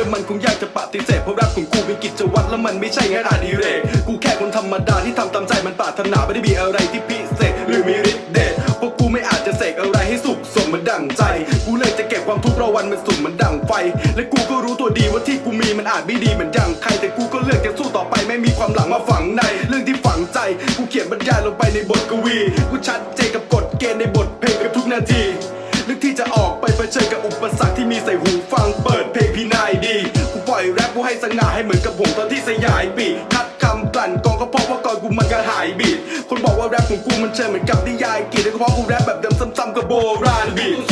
แล้วมันคงยากจะปฏิเสธเพราะรักของกูเป็นกิจวัตรแล้วมันไม่ใช่งานอดิเรกกูแค่คนธรรมดาที่ทำตามใจมันปรารถนาไม่ได้มีอะไรที่พิเศษหรือมีฤทธิ์เดชเพราะกูไม่อาจจะเสกอะไรให้สุขสมมันดั่งใจ กูเลยจะเก็บความทุกข์รอวันมันสุ่มมันดั่งไฟ และกูก็รู้ตัวดีว่าที่กูมีมันอาจไม่ดีเหมือนอย่างใครแต่กูก็เลือกจะสู้ต่อไปไม่มีความหลังมาฝังใน เรื่องที่ฝังใจกูเขียนบรรยายลงไปในบทกวี กูชัดเจนกับกฎเกณฑ์ในบทเพลงกับทุกนาทีเลือกที่จะออกไปเผชิญกับอุปสรรคที่มีใส่หูฟัง สง่าให้เหมือนกับผมตอนที่สยายปีทัดคำกลั่นกองก็เพราะว่าก่อนกูมันก็หายบีดคนบอกว่าแรปของกูมันเชิญเหมือนกับนิยายกีดก็เพราะกูแรปแบบเดิมซ้ำๆกับโบราณบีด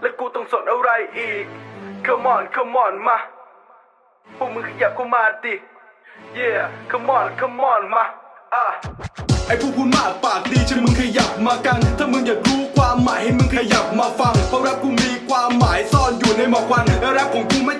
แล้วกูต้องสนอะไรอีก Come on come on มาพวกมึงขยับเข้ามาดิ Yeah come on come on มาอะไอ้พวกพูดมากปากดีฉันมึงขยับมากัน ถ้ามึงอยากรู้ความหมายให้มึงขยับมาฟัง เพราะแรปกูมีความหมายซ่อนอยู่ในหมอกควันและแรปของกูไม่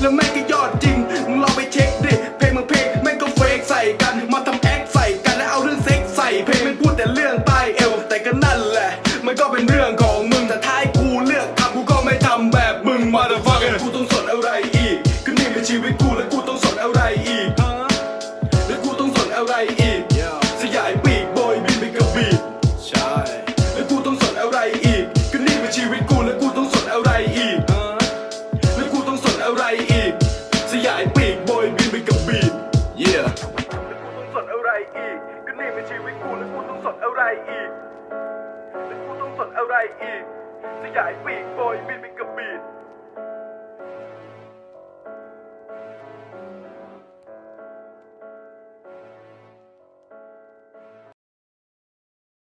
แล้วแม่งก็ยอดจริงมึงลองไปเช็คดิเพลงมึงเพลงแม่งก็เฟกใส่กัน มาทำแอคใส่กันแล้วเอาเรื่องเซ็กใส่ เพลงมันพูดแต่เรื่องใต้เอวแต่ก็นั่นแหละ มันก็เป็นเรื่องของมึงแต่ท้ายกูเลือกทำกูก็ไม่ทำแบบมึงมาเดฟังกูต้องสนอะไรอีกก็นี่เป็นชีวิตกูแล้วกูต้องสนอะ ไรอีก แล้วกูต้องสนอะไรอีกสยายปีกบอยบินไป